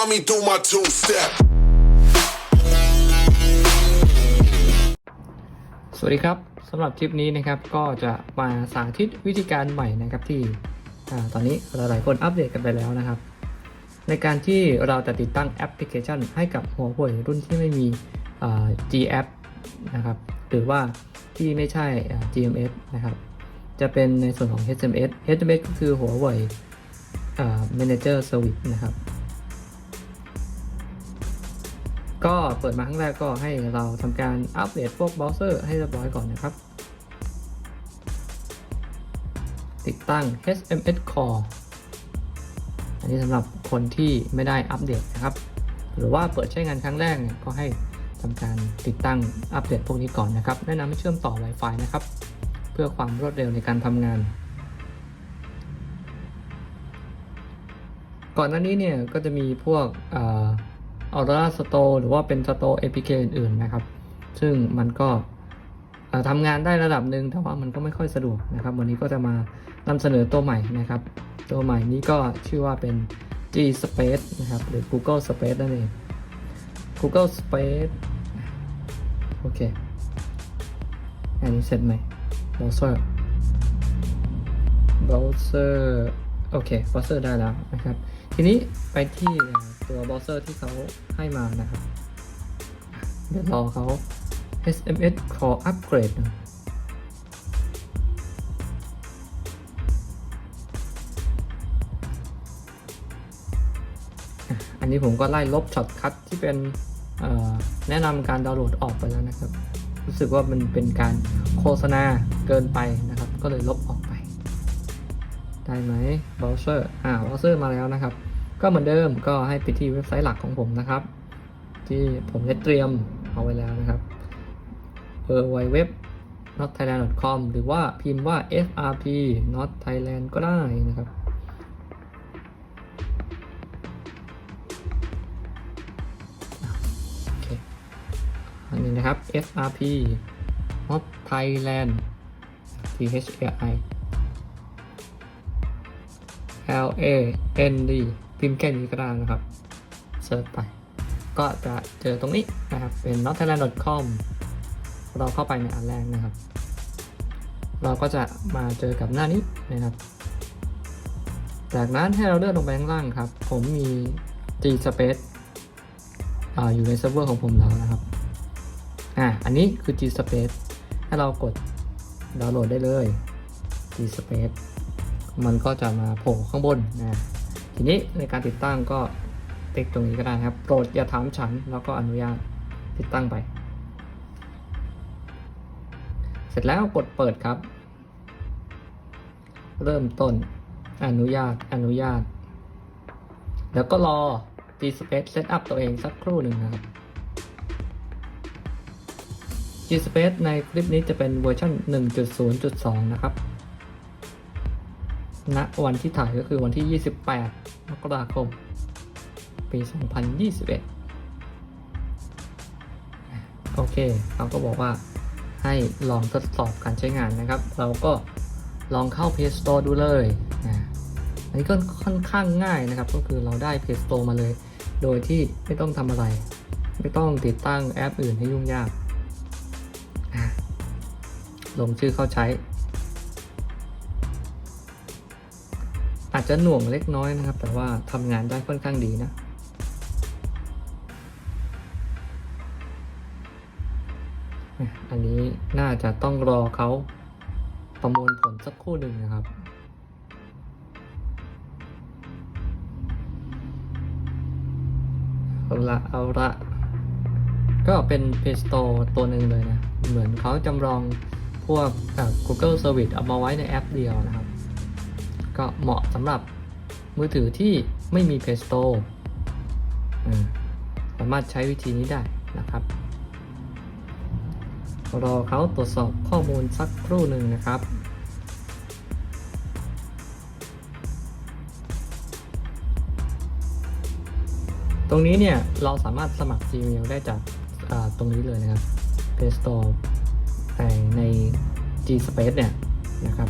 find me through my two step. สวัสดีครับสำหรับคลิปนี้นะครับก็จะมาสาธิตวิธีการใหม่นะครับที่อตอนนี้หลายๆคนอัปเดตกันไปแล้วนะครับ ในการที่เราจะติดตั้งแอปพลิเคชัน ให้กับหัวเว่ยรุ่นที่ไม่มี G App นะครับหรือว่าที่ไม่ใช่ GMS นะครับจะเป็นในส่วนของ HMS HMS ก็คือหัวเว่ย Manager Service นะครับ ก็เปิดมาครั้งแรกก็ให้เราทำการอัปเดตพวกเบราว์เซอร์ให้เรียบร้อยก่อนนะครับ ติดตั้ง HMS Core อันนี้สำหรับคนที่ไม่ได้อัปเดตนะครับ หรือว่าเปิดใช้งานครั้งแรกเนี่ยก็ให้ทำการติดตั้งอัปเดตพวกนี้ก่อนนะครับ แนะนำให้เชื่อมต่อ Wi-Fi นะครับ เพื่อความรวดเร็วในการทำงาน ก่อนหน้านี้เนี่ยก็จะมีพวก ออ a u r a Store หรือว่าเป็น Store APK อื่นๆนะครับ ซึ่งมันก็ทำงานได้ระดับหนึ่งแต่ว่ามันก็ไม่ค่อยสะดวกนะครับ วันนี้ก็จะมานำเสนอตัวใหม่นะครับ ตัวใหม่นี้ก็ชื่อว่าเป็น G Space นะครับหรือ Google Space นั่นเอง Google Space โอเค อันนี้เสร็จไหม browser browser โอเค browser ได้แล้วนะครับ ทีนี้ไปที่ตัว browser ที่เขาให้มานะครับ เดี๋ยวรอเขา SMS Core Upgrade นะอันนี้ผมก็ไล่ลบช็อตคัทที่เป็นแนะนำการดาวน์โหลดออกไปแล้วนะครับ รู้สึกว่ามันเป็นการโฆษณาเกินไปนะครับ ก็เลยลบออกไป ได้ไหมเบราว์เซอร์อ่าเบราว์เซอร์มาแล้วนะครับ ก็เหมือนเดิมก็ให้ไปที่เว็บไซต์หลักของผมนะครับ ที่ผมได้เตรียมเอาไว้แล้วนะครับ w w w not thailand com หรือว่าพิมพ์ว่า frp not thailand ก็ได้นะครับ อันนี้นะครับ frp not thailand t h a i L A N D พิมพ์แค่นี้ก็ได้นะครับเซิร์ชไป ก็จะเจอตรงนี้นะครับ เป็น n o t t h a i l a n d c o m เราเข้าไปในอันแรกนะครับ เราก็จะมาเจอกับหน้านี้นะครับ จากนั้นให้เราเลื่อนลงไปข้างล่างครับ ผมมี G Space ออยู่ในเซิร์ฟเวอร์ของผมแล้วนะครับ อ่า อันนี้คือ G Space ให้เรากดดาวน์โหลดได้เลย G Space มันก็จะมาโผล่ข้างบนนะ ทีนี้ในการติดตั้งก็ติ๊กตรงนี้ก็ได้ครับ โปรดอย่าถามฉัน แล้วก็อนุญาตติดตั้งไป เสร็จแล้วกดเปิดครับ เริ่มต้น อนุญาต อนุญาต แล้วก็รอ G Space Setup ตัวเองสักครู่หนึ่งนะครับ G Space ในคลิปนี้จะเป็นเวอร์ชัน1.0.2 นะครับณวันที่ถ่ายก็คือวันที่ 28 มกราคม ปี 2021 โอเคเขาก็บอกว่าให้ลองทดสอบการใช้งานนะครับ เราก็ลองเข้า Play Store ดูเลยนะอันนี้ก็ค่อนข้างง่ายนะครับ ก็คือเราได้ Play Store มาเลย โดยที่ไม่ต้องทำอะไร ไม่ต้องติดตั้งแอปอื่นให้ยุ่งยากลงชื่อเข้าใช้ อาจจะหน่วงเล็กน้อยนะครับ แต่ว่าทำงานได้ค่อนข้างดีนะอันนี้น่าจะต้องรอเขาประมวลผลสักครู่หนึ่งนะครับ เอาละเอาละ ก็เป็น Play Store ตัวหนึ่งเลยนะ เหมือนเขาจำลองพวก Google Service เอามาไว้ในแอปเดียวนะครับ ก็เหมาะสำหรับมือถือที่ไม่มี Play Store สามารถใช้วิธีนี้ได้นะครับรอเขาตรวจสอบข้อมูลสักครู่หนึ่งนะครับตรงนี้เนี่ยเราสามารถสมัคร Gmail ได้จากตรงนี้เลยนะครับ Play Store ในใน G Space เนี่ยนะครับ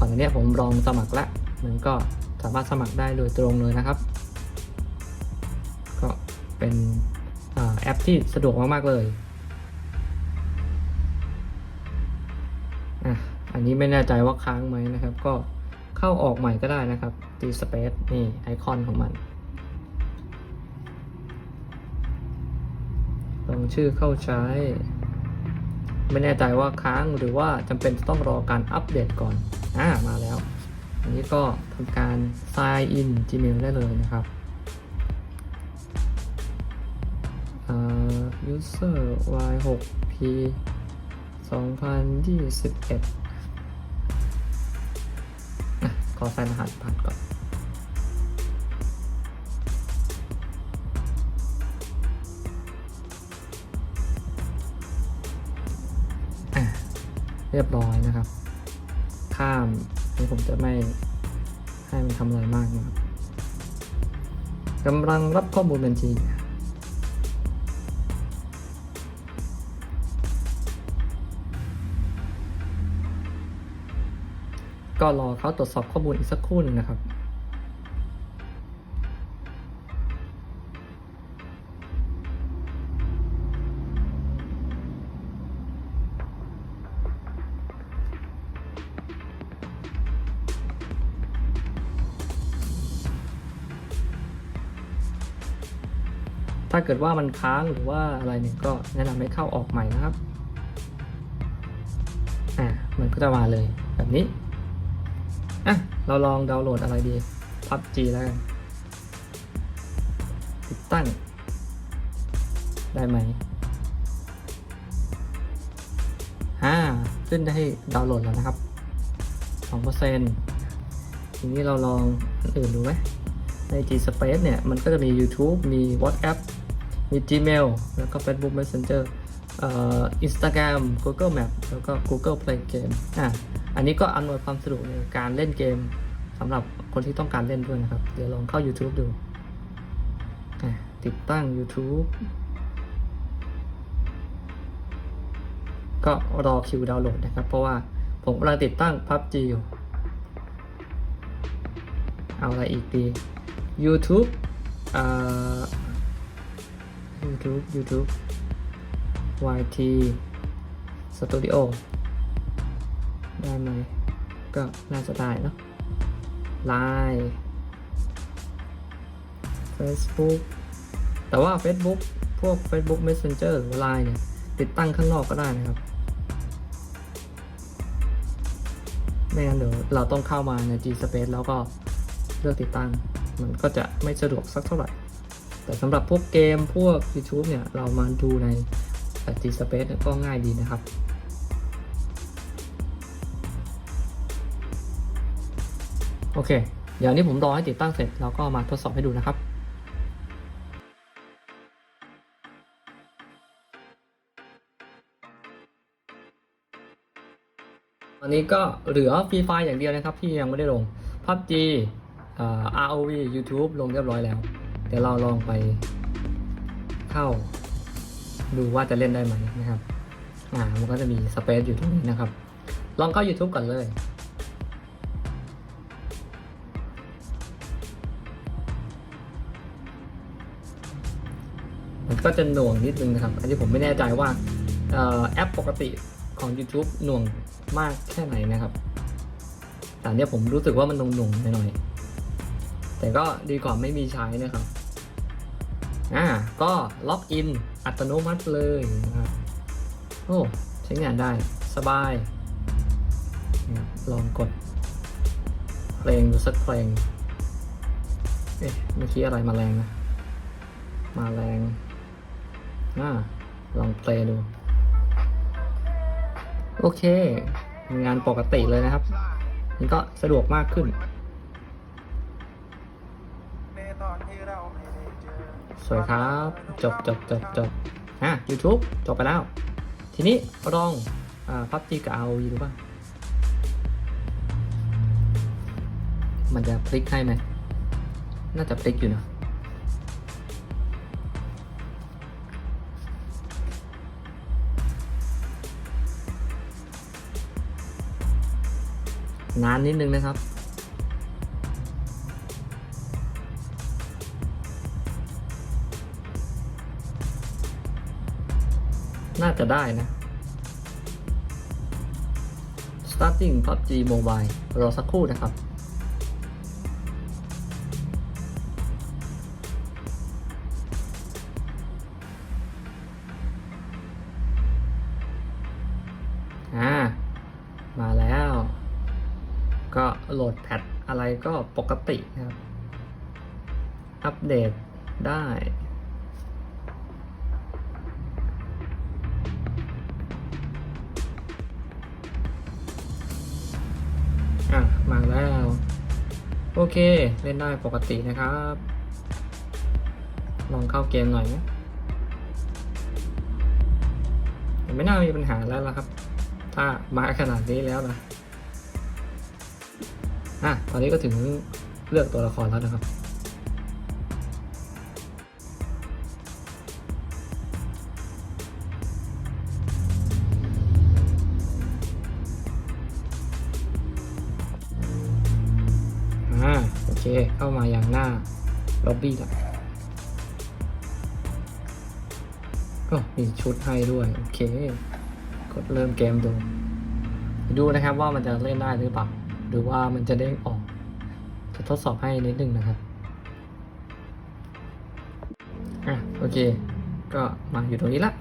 ก่อนี้ผมลองสมัครแล้วมันก็สามารถสมัครได้โดยตรงเลยนะครับ ก็เป็นอแอปที่สะดวกมาก ๆ เลยอันนี้ไม่แน่ใจว่าค้างไหมนะครับ ก็เข้าออกใหม่ก็ได้นะครับตีสเปซนี่ไอคอนของมันลงชื่อเข้าใช้ ไม่แน่ใจว่าค้างหรือว่าจำเป็นจะต้องรอการอัปเดตก่อน อ่า มาแล้ว อันนี้ก็ทำการ sign in Gmail ได้เลยนะครับอ่า user y6p 2021อะขอใส่รหัสผ่านก่อน เรียบร้อยนะครับ ข้ามนี่ผมจะไม่ให้มันทำอะไรมากนะครับกำลังรับข้อมูลบัญชีก็รอเขาตรวจสอบข้อมูลอีกสักครู่หนึ่งนะครับ กิดว่ามันค้างหรือว่าอะไรเนี่ยก็แนะนำให้เข้าออกใหม่นะครับ อ่า มันก็จะมาเลยแบบนี้ อะ เราลองดาวน์โหลดอะไรดี PUBG แล้วกันติดตั้ง ได้ไหมอ่า ขึ้นได้ดาวน์โหลดแล้วนะครับ2%ทีนี้เราลองอันอื่นดูไหมใน G Space เนี่ย มันก็จะมี YouTube มี WhatsApp มี Gmail แล้วก็ Facebook Messenger เอ่อ Instagram Google Map แล้วก็ Google Play Game อะอันนี้ก็อำนวยความสะดวกในการเล่นเกมสำหรับคนที่ต้องการเล่นด้วยนะครับ เดี๋ยวลองเข้า YouTube ดู ติดตั้ง YouTube ก็รอคิวดาวน์โหลดนะครับ เพราะว่าผมกำลังติดตั้ง PUBG อยู่เอาอะไรอีกดี YouTube อ่า YouTube YouTube YT Studio ได้ไหม ก็น่าจะได้เนอะ Line Facebook แต่ว่า Facebook พวก Facebook Messenger หรือ Line เนี่ย ติดตั้งข้างนอกก็ได้นะครับ ไม่งั้นเดี๋ยวเราต้องเข้ามาใน G Space แล้วก็เลือกติดตั้ง มันก็จะไม่สะดวกสักเท่าไหร่ แต่สำหรับพวกเกมพวก YouTube เนี่ย เรามาดูใน G Space เนี่ยก็ง่ายดีนะครับโอเค เดี๋ยวนี้ผมรอให้ติดตั้งเสร็จ แล้วก็มาทดสอบให้ดูนะครับตอนนี้ก็เหลือฟรีไฟอย่างเดียวนะครับ ที่ยังไม่ได้ลง PUBG อ่า ROV YouTube ลงเรียบร้อยแล้ว เดี๋ยวเราลองไปเข้า ดูว่าจะเล่นได้ไหมนะครับ อ่า มันก็จะมีสเปซอยู่ตรงนี้นะครับ ลองเข้า YouTube ก่อนเลยมันก็จะหน่วงนิดนึงนะครับ อันนี้ผมไม่แน่ใจว่าออแอปปกติของ YouTube หน่วงมากแค่ไหนนะครับ แต่เนี้ยผมรู้สึกว่ามันหน่วงๆหน่อยๆแต่ก็ดีกว่าไม่มีใช้นะครับ อ่าก็ล็อกอินอัตโนมัติเลยนะครับโอ้ใช้งานได้สบาย ลองกดเพลงดูสักเพลง เอ๊ะเมื่อกี้อะไรมาแรงนะ มาแรงอ่าลองเพลงดู โอเค งานปกติเลยนะครับนี่ก็สะดวกมากขึ้น สวยครับ จบจบจบจบอะ YouTube จบไปแล้ว ทีนี้ลองอพับจีกับ ROV ดูบ้างมันจะพลิกให้ไหม น่าจะพลิกอยู่นะนานนิดนึงนะครับาจะได้นะ starting PUBG Mobile รอสักครู่นะครับอ่ามาแล้ว ก็โหลดแพทอะไรก็ปกตินะครับ อัปเดตได้ โอเค เล่นได้ปกตินะครับ ลองเข้าเกมหน่อยนะไม่น่ามีปัญหาแล้วละครับ ถ้ามาขนาดนี้แล้วนะอะตอนนี้ก็ถึงเลือกตัวละครแล้วนะครับ เคเข้ามาอย่างหน้าล็อบบี้ละก็มีชุดให้ด้วย โอเค กดเริ่มเกมดู ดูนะครับว่ามันจะเล่นได้หรือเปล่า หรือว่ามันจะเด้งออก จะทดสอบให้นิดนึงนะครับ อะ โอเค ก็มาอยู่ตรงนี้ละ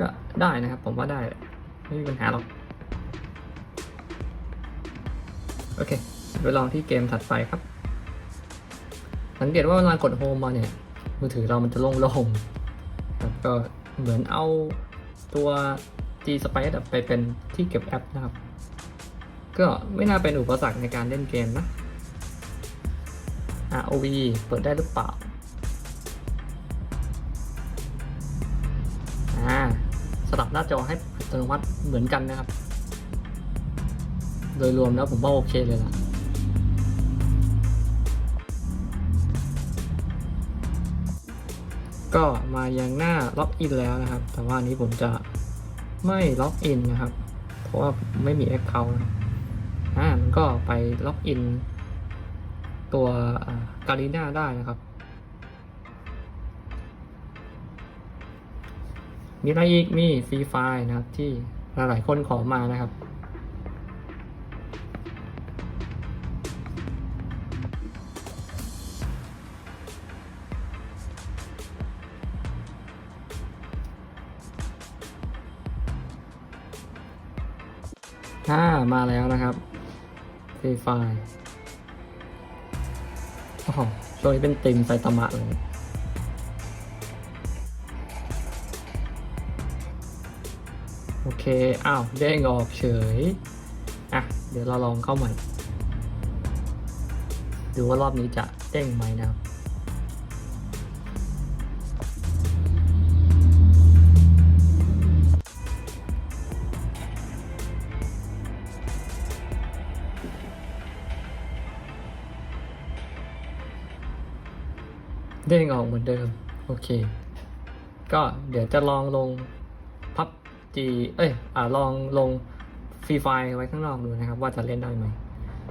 ก็ได้นะครับ ผมว่าได้ ไม่มีปัญหาหรอก โอเค ไปลองที่เกมถัดไปครับ สังเกตว่าเวลากดโฮมมาเนี่ย มือถือเรามันจะโล่งๆครับก็เหมือนเอาตัว G Space ไปเป็นที่เก็บแอปนะครับ ก็ไม่น่าเป็นอุปสรรคในการเล่นเกมนะ ROV เปิดได้หรือเปล่าอ่าสลับหน้าจอให้อัตโนมัติเหมือนกันนะครับ โดยรวมแล้วผมว่าโอเคเลยล่ะ ก็มายังหน้าล็อกอินแล้วนะครับ แต่ว่านี้ผมจะไม่ล็อกอินนะครับ เพราะว่าไม่มี Account นะอ่ามันก็ไปล็อกอินตัวการีน่าได้นะครับ มีอะไรอีกมีฟรีไฟล์นะครับที่หลายๆคนขอมานะครับ มาแล้วนะครับฟรีไฟล์โอ้โหช่วงนี้เป็นติมไซตามะเลยโอเค อ้าวเด้งออกเฉย อะ เดี๋ยวเราลองเข้าใหม่ ดูว่ารอบนี้จะเด้งไหมนะครับ เด้งออกเหมือนเดิม โอเค ก็เดี๋ยวจะลองลงพับจีเอ้ย อ่า ลองลงฟรีไฟล์ไว้ข้างนอกดูนะครับ ว่าจะเล่นได้ไหม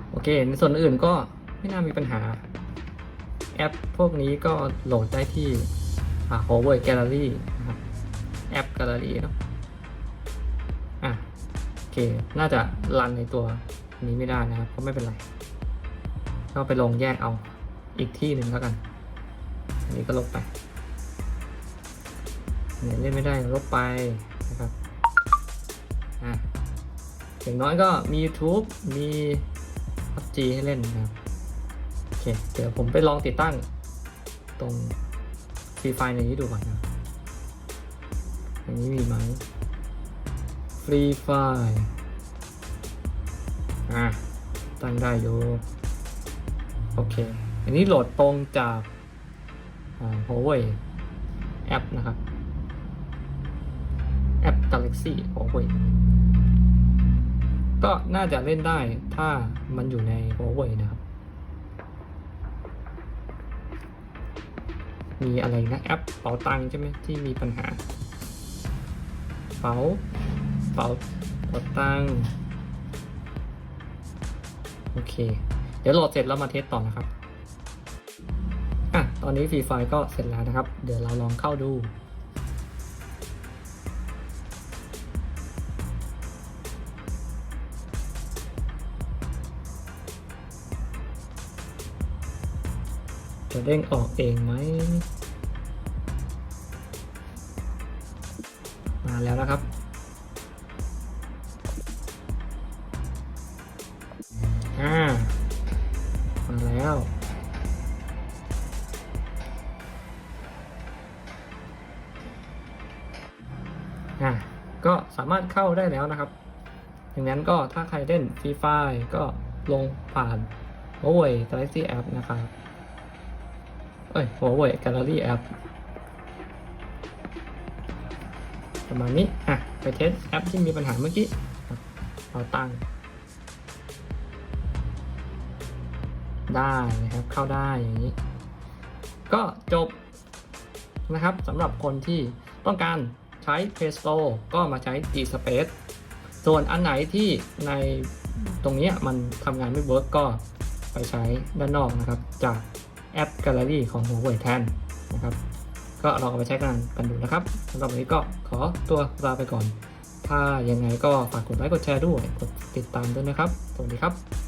โอเค ในส่วนอื่นก็ไม่น่ามีปัญหา แอปพวกนี้ก็โหลดได้ที่ อ่า Huawei Gallery นะครับ แอป Gallery เนาะอะโอเค น่าจะรันในตัวนี้ไม่ได้นะครับ ก็ไม่เป็นไร ก็ไปลงแยกเอาอีกที่หนึ่งแล้วกัน อันนี้ก็ลบไปเนี่ยเล่นไม่ได้ลบไปนะครับอะอย่างน้อยก็มี YouTube มี PUBG ให้เล่นนะครับโอเคเดี๋ยวผมไปลองติดตั้งตรงฟรีไฟล์ในนี้ดูก่อนนะอย่างนี้มีไหมฟรีไฟล์อะตั้งได้อยู่โอเค อันนี้โหลดตรงจาก Huawei แอปนะครับ แอป Galaxy Huawei ก็น่าจะเล่นได้ถ้ามันอยู่ใน Huawei นะครับ มีอะไรนะ แอปเป๋าตังใช่ไหมที่มีปัญหา เป๋าเป๋าเป๋าตังโอเค เดี๋ยวโหลดเสร็จแล้วมาเทสต่อนะครับ ตอนนี้ฟรีไฟก็เสร็จแล้วนะครับ เดี๋ยวเราลองเข้าดู จะเด้งออกเองไหม อะก็สามารถเข้าได้แล้วนะครับอย่างนั้นก็ถ้าใครเล่นฟรีไฟก็ลงผ่าน Huawei Galaxy App นะครับเอ้ย Huawei Gallery App ประมาณนี้ อะ ไปเทสแอปที่มีปัญหาเมื่อกี้เราตั้ง ได้นะครับ เข้าได้อย่างนี้ ก็จบนะครับสำหรับคนที่ต้องการ ใช้ Pesto ก็มาใช้ G-Space ส่วนอันไหนที่ในตรงนี้มันทำงานไม่เวิร์กก็ไปใช้ด้านนอกนะครับ จากแอป Gallery ของ Huawei แทนนะครับ ก็ลองเอาไปใช้กันกันดูนะครับสำหรับวันนี้ก็ขอตัวลาไปก่อน ถ้ายังไงก็ฝากกดไลค์กดแชร์ด้วย กดติดตามด้วยนะครับ สวัสดีครับ